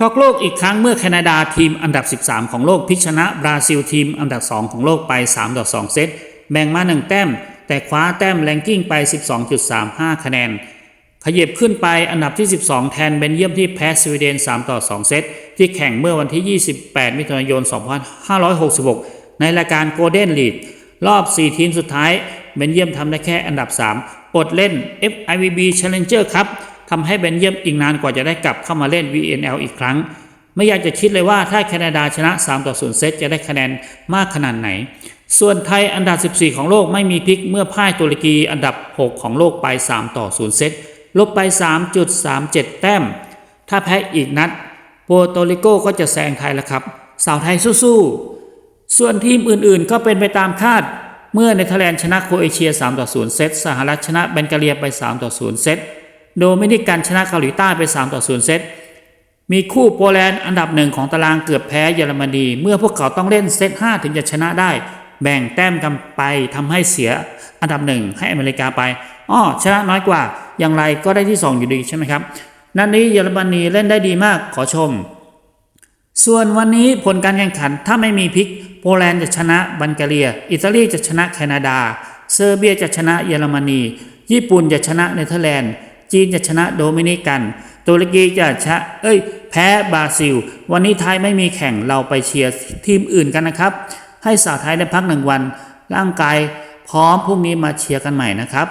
ช็อกโลกอีกครั้งเมื่อแคนาดาทีมอันดับ 13 ของโลกพิชนะบราซิลทีมอันดับ 2 ของโลกไป 3 ต่อ 2 เซต แบ่งมา 1 แต้ม แต่คว้าแต้มแรงกิ้งไป 12.35 คะแนน ขยับขึ้นไปอันดับที่ 12 แทนเบนเยียมที่แพ้สวีเดน 3 ต่อ 2 เซต ที่แข่งเมื่อวันที่ 28 มิถุนายน 2566 ในรายการโกลเด้นลีดรอบ 4 ทีมสุดท้ายเบนเยียมทำได้แค่อันดับ 3 อดเล่น FIVB Challenger ครับ ทำให้เบนเยียมอีกนานกว่าจะได้กลับเข้ามาเล่น VNL อีกครั้ง ไม่อยากจะคิดเลยว่าถ้าแคนาดาชนะ 3 ต่อ 0 เซตจะได้คะแนนมากขนาดไหน ส่วนไทยอันดับ 14 ของโลกไม่มีพลิกเมื่อพ่ายตุรกีอันดับ 6 ของโลกไป 3 ต่อ 0 เซตลบไป 3.37 แต้ม ถ้าแพ้อีกนัดโปรโตริโกก็จะแซงไทยแล้วครับ สาวไทยสู้ๆ ส่วนทีมอื่นๆ ก็เป็นไปตามคาด เมื่อเนเธอร์แลนด์ชนะโครเอเชีย 3 ต่อ 0 เซต สหรัฐชนะแบนกาเลียไป 3 ต่อ 0 เซต โดมินิกันชนะเกาหลีใต้ไป 3 ต่อ 0 เซต มีคู่โปแลนด์อันดับหนึ่งของตารางเกือบแพ้เยอรมนี เมื่อพวกเขาต้องเล่นเซต 5 ถึงจะชนะได้ แบ่งแต้มกันไปทำให้เสียอันดับหนึ่งให้อเมริกาไป อ้อชนะน้อยกว่า อย่างไรก็ได้ที่ 2 อยู่ดีใช่ไหมครับ นัดนี้เยอรมนีเล่นได้ดีมากขอชม ส่วนวันนี้ผลการแข่งขันถ้าไม่มีพลิก โปแลนด์จะชนะบัลแกเรีย อิตาลีจะชนะแคนาดา เซอร์เบียจะชนะเยอรมนี ญี่ปุ่นจะชนะเนเธอร์แลนด์ จีนจะชนะโดมินิกัน ตุรกีจะชะ เอ้ย แพ้บราซิล วันนี้ไทยไม่มีแข่งเราไปเชียร์ทีมอื่นกันนะครับ ให้สาวไทยได้พักหนึ่งวัน ร่างกายพร้อมพรุ่งนี้มาเชียร์กันใหม่นะครับ